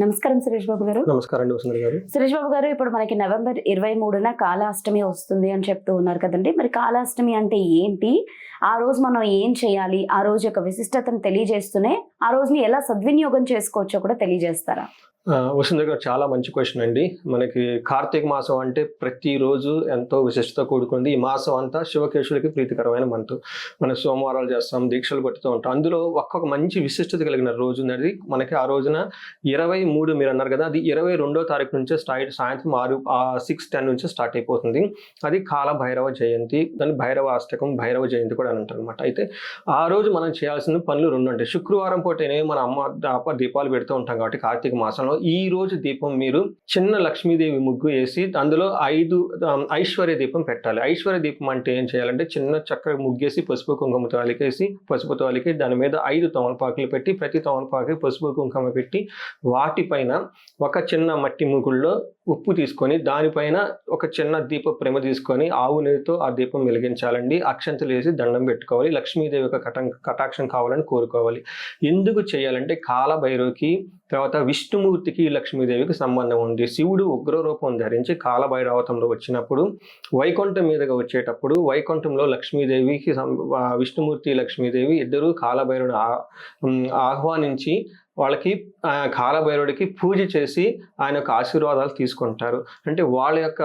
నమస్కారం సురేష్ బాబు గారు. నమస్కారం గారు. సురేష్ బాబు గారు ఇప్పుడు మనకి నవంబర్ ఇరవై మూడున కాళాష్టమి వస్తుంది అని చెప్తూ ఉన్నారు కదండి. మరి కాళాష్టమి అంటే ఏంటి? ఆ రోజు మనం ఏం చేయాలి? ఆ రోజు యొక్క విశిష్టతను తెలియజేస్తూనే ఆ రోజుని ఎలా సద్వినియోగం చేసుకోవచ్చో కూడా తెలియజేస్తారా? ఆ, వసుంధర గారు చాలా మంచి క్వశ్చన్ అండి. మనకి కార్తీక మాసం అంటే ప్రతిరోజు ఎంతో విశిష్టత కూడుకుంది. ఈ మాసం అంతా శివకేశులకి ప్రీతికరమైన మంత్. మనం సోమవారాలు చేస్తాం దీక్షలు పట్టుతూ ఉంటాం. అందులో ఒక్కొక్క మంచి విశిష్టత కలిగిన రోజు ఉన్నది. మనకి ఆ రోజున ఇరవై మూడు మీరు అన్నారు కదా అది ఇరవై రెండో తారీఖు నుంచే స్టార్ట్ సాయంత్రం ఆరు సిక్స్ టెన్ నుంచి స్టార్ట్ అయిపోతుంది. అది కాల భైరవ జయంతి దాని భైరవ అష్టకం భైరవ జయంతి కూడా అని అంటారు అనమాట అయితే ఆ రోజు మనం చేయాల్సిన పనులు రెండు ఉంటాయి. శుక్రవారం పూటనే మన అమ్మ అప్ప దీపాలు పెడుతూ ఉంటాం కాబట్టి కార్తీక మాసంలో. ఈ రోజు దీపం మీరు చిన్న లక్ష్మీదేవి ముగ్గు వేసి అందులో ఐదు ఐశ్వర్య దీపం పెట్టాలి. ఐశ్వర్య దీపం అంటే ఏం చేయాలంటే చిన్న చక్కగా ముగ్గేసి పసుపు కుంకుమతో తోలికేసి పసుపు తోలికి దాని మీద ఐదు తోమలపాకులు పెట్టి ప్రతి తోమలపాకి పసుపు కుంకుమ పెట్టి వాటిపైన ఒక చిన్న మట్టి ముగుల్లో ఉప్పు తీసుకొని దానిపైన ఒక చిన్న దీప ప్రేమ తీసుకొని ఆవు నీరుతో ఆ దీపం వెలిగించాలండి. అక్షంతలు వేసి దండం పెట్టుకోవాలి. లక్ష్మీదేవి యొక్క కటం కటాక్షం కావాలని కోరుకోవాలి. ఎందుకు చేయాలంటే కాలభైరవికి తర్వాత విష్ణుమూర్తికి లక్ష్మీదేవికి సంబంధం ఉంది. శివుడు ఉగ్ర రూపం ధరించి కాలభైరవతంలో వచ్చినప్పుడు వైకుంఠం మీదుగా వచ్చేటప్పుడు వైకుంఠంలో లక్ష్మీదేవికి విష్ణుమూర్తి లక్ష్మీదేవి ఇద్దరు కాలభైరుడు ఆహ్వానించి వాళ్ళకి కాలభైరుడికి పూజ చేసి ఆయన యొక్క ఆశీర్వాదాలు తీసుకుంటారు. అంటే వాళ్ళ యొక్క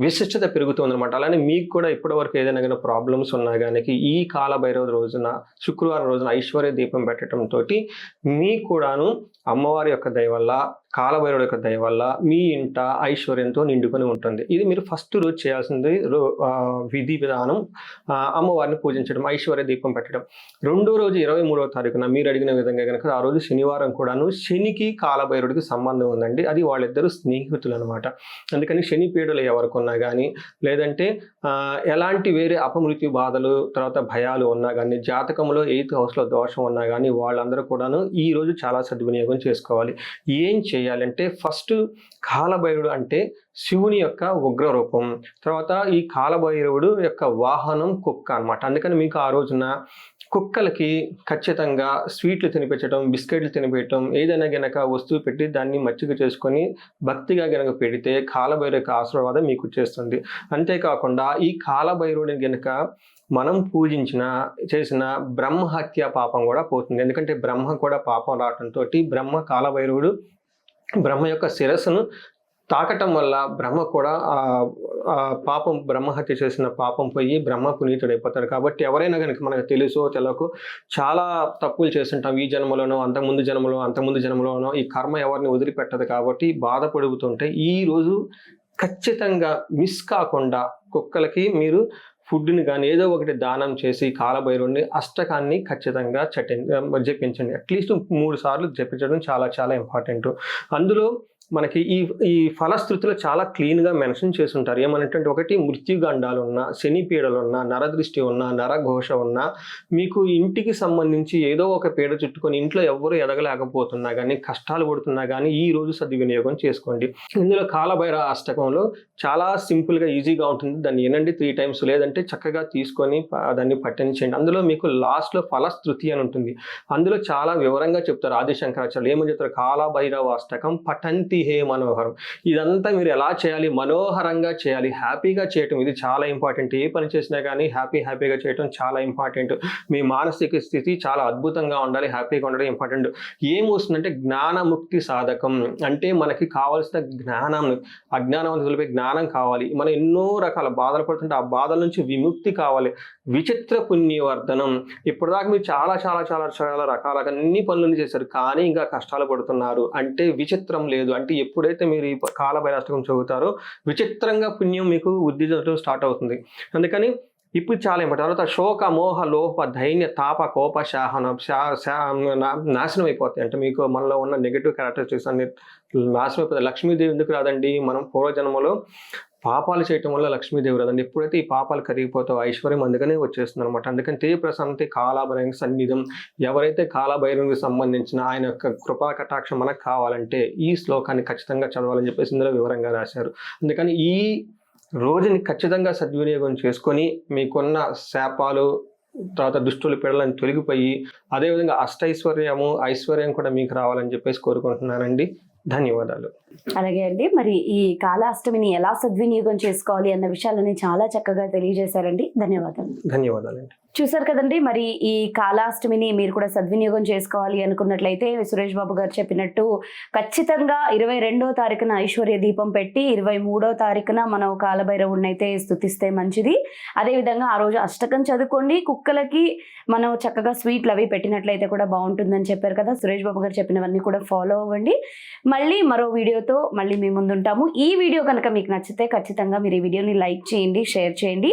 విశిష్టత పెరుగుతుందనమాట అలానే మీకు కూడా ఇప్పటి వరకు ఏదైనా కానీ ప్రాబ్లమ్స్ ఉన్నా కానీ ఈ కాలభైరవ రోజున శుక్రవారం రోజున ఐశ్వర్య దీపం పెట్టడంతో మీకు కూడాను అమ్మవారి యొక్క దయ వల్ల కాలభైరవుడి యొక్క దయ వల్ల మీ ఇంట ఐశ్వర్యంతో నిండుకొని ఉంటుంది. ఇది మీరు ఫస్ట్ రోజు చేయాల్సింది రో- విధి విధానం అమ్మవారిని పూజించడం ఐశ్వర్య దీపం పెట్టడం. రెండో రోజు ఇరవై మూడవ తారీఖున మీరు అడిగిన విధంగా కనుక ఆ రోజు శనివారం కూడాను శనికి కాలభైరుడికి సంబంధం ఉందండి. అది వాళ్ళిద్దరు స్నేహితులు అనమాట అందుకని శని పీడలు ఎవరికి ఉన్నా కానీ లేదంటే ఎలాంటి వేరే అపమృత్యు బాధలు తర్వాత భయాలు ఉన్నా కానీ జాతకంలో ఎయిత్ హౌస్లో దోషం ఉన్నా కానీ వాళ్ళందరూ కూడాను ఈ రోజు చాలా సద్వినియోగం చేసుకోవాలి. ఏం చేయాలంటే ఫస్ట్ కాలభైరుడు అంటే శివుని యొక్క ఉగ్ర రూపం తర్వాత ఈ కాలభైరవుడు యొక్క వాహనం కుక్క అనమాట అందుకని మీకు ఆ రోజున కుక్కలకి ఖచ్చితంగా స్వీట్లు తినిపించడం బిస్కెట్లు తినిపించడం ఏదైనా గనక వస్తువు పెట్టి దాన్ని మచ్చిక చేసుకొని భక్తిగా గనక పెడితే కాలభైరు యొక్క ఆశీర్వాదం మీకు చేస్తుంది. అంతేకాకుండా ఈ కాలభైరుడిని గనక మనం పూజించిన చేసిన బ్రహ్మహత్య పాపం కూడా పోతుంది. ఎందుకంటే బ్రహ్మ కూడా పాపం రావటంతో బ్రహ్మ కాలభైరవుడు బ్రహ్మ యొక్క శిరస్సును తాకటం వల్ల బ్రహ్మ కూడా ఆ పాపం బ్రహ్మహత్య చేసిన పాపం పోయి బ్రహ్మ పునీతుడైపోతాడు. కాబట్టి ఎవరైనా కనుక మనకు తెలుసో తెలకు చాలా తప్పులు చేస్తుంటాం. ఈ జన్మలోనో అంతకుముందు జన్మలో అంతకుముందు జన్మలోనో ఈ కర్మ ఎవరిని వదిలిపెట్టదు కాబట్టి బాధపడుతుంటే ఈ రోజు ఖచ్చితంగా మిస్ కాకుండా కుక్కలకి మీరు ఫుడ్ని కానీ ఏదో ఒకటి దానం చేసి కాలభైరుని అష్టకాన్ని ఖచ్చితంగా చటి జపించండి. అట్లీస్ట్ మూడు సార్లు జపించడం చాలా చాలా ఇంపార్టెంట్. అందులో మనకి ఈ ఈ ఫలశ్రుతిలో చాలా క్లీన్గా మెన్షన్ చేసి ఉంటారు ఏమనంటే ఒకటి మృత్యుగండాలు ఉన్నా శని పీడలు ఉన్నా నరదృష్టి ఉన్నా నరఘోష ఉన్నా మీకు ఇంటికి సంబంధించి ఏదో ఒక పీడ చుట్టుకొని ఇంట్లో ఎవరు ఎదగలేకపోతున్నా కానీ కష్టాలు పడుతున్నా కానీ ఈ రోజు సద్వినియోగం చేసుకోండి. ఇందులో కాలభైర అష్టకంలో చాలా సింపుల్గా ఈజీగా ఉంటుంది. దాన్ని వినండి త్రీ టైమ్స్. లేదంటే చక్కగా తీసుకొని దాన్ని పట్టించండి అందులో మీకు లాస్ట్లో ఫలశ్రుతి అని ఉంటుంది. అందులో చాలా వివరంగా చెప్తారు ఆదిశంకరాచార్యులు. ఏమని చెప్తారు? కాలభైరవ అష్టకం పఠంతి హే మనోహరం? ఇదంతా మీరు ఎలా చేయాలి? మనోహరంగా చేయాలి. హ్యాపీగా చేయటం ఇది చాలా ఇంపార్టెంట్. ఏ పని చేసినా కానీ హ్యాపీ హ్యాపీగా చేయటం చాలా ఇంపార్టెంట్. మీ మానసిక స్థితి చాలా అద్భుతంగా ఉండాలి. హ్యాపీగా ఉండడం ఇంపార్టెంట్. ఏం వస్తుందంటే జ్ఞానముక్తి సాధకం. అంటే మనకి కావాల్సిన జ్ఞానం అజ్ఞానం తెలిపే జ్ఞానం కావాలి. మనం ఎన్నో రకాల బాధలు పడుతుంటే ఆ బాధల నుంచి విముక్తి కావాలి. విచిత్ర పుణ్యవర్ధనం. ఇప్పటిదాకా మీరు చాలా చాలా చాలా చాలా రకాల అన్ని పనులను చేశారు. కానీ ఇంకా కష్టాలు పడుతున్నారు. అంటే విచిత్రం లేదు. అంటే ఎప్పుడైతే మీరు ఈ కాలభైరాష్టకం చదువుతారో విచిత్రంగా పుణ్యం మీకు ఉద్దించడం స్టార్ట్ అవుతుంది. అందుకని ఇప్పుడు చాలా ఇంపార్టెంట్ తర్వాత శోక మోహ లోప ధైన్య తాప కోప శాహన నా- నాశనం అయిపోతాయి. అంటే మీకు మనలో ఉన్న నెగిటివ్ క్యారెక్టరిస్టిక్స్ అన్ని నాశనం అయిపోతాయి. లక్ష్మీదేవి ఎందుకు రాదండి? మనం పూర్వజన్మలో పాపాలు చేయటం వల్ల లక్ష్మీదేవి రాదండి. ఎప్పుడైతే ఈ పాపాలు కరిగిపోతావు ఐశ్వర్యం అందుకనే వచ్చేస్తుంది అనమాట అందుకని తే ప్రశాంతి కాలాభైరం సన్నిధం ఎవరైతే కాలాభైరంకి సంబంధించిన ఆయన యొక్క కృపా కటాక్షం మనకు కావాలంటే ఈ శ్లోకాన్ని ఖచ్చితంగా చదవాలని చెప్పేసి ఇందులో వివరంగా రాశారు. అందుకని ఈ రోజుని ఖచ్చితంగా సద్వినియోగం చేసుకొని మీకున్న శాపాలు తర్వాత దుష్టుల పీడలను తొలగిపోయి అదేవిధంగా అష్టైశ్వర్యము ఐశ్వర్యం కూడా మీకు రావాలని చెప్పేసి కోరుకుంటున్నానండి. ధన్యవాదాలు. అలాగే అండి మరి ఈ కాలాష్టమిని ఎలా సద్వినియోగం చేసుకోవాలి అన్న విషయాలని చాలా చక్కగా తెలియజేశారండి. ధన్యవాదాలు. ధన్యవాదాలండి. చూసారు కదండి మరి ఈ కాలాష్టమిని మీరు కూడా సద్వినియోగం చేసుకోవాలి అనుకున్నట్లయితే సురేష్ బాబు గారు చెప్పినట్టు ఖచ్చితంగా ఇరవై రెండో తారీఖున ఐశ్వర్య దీపం పెట్టి ఇరవై మూడో తారీఖున మనం కాలభైరవుడిని అయితే స్థుతిస్తే మంచిది. అదేవిధంగా ఆ రోజు అష్టకం చదువుకోండి కుక్కలకి మనం చక్కగా స్వీట్లు అవి పెట్టినట్లయితే కూడా బాగుంటుందని చెప్పారు కదా సురేష్ బాబు గారు చెప్పినవన్నీ కూడా ఫాలో అవ్వండి. మళ్ళీ మరో వీడియోతో మళ్ళీ మీ ముందుంటాము. ఈ వీడియో కనుక మీకు నచ్చితే ఖచ్చితంగా మీరు ఈ వీడియోని లైక్ చేయండి షేర్ చేయండి.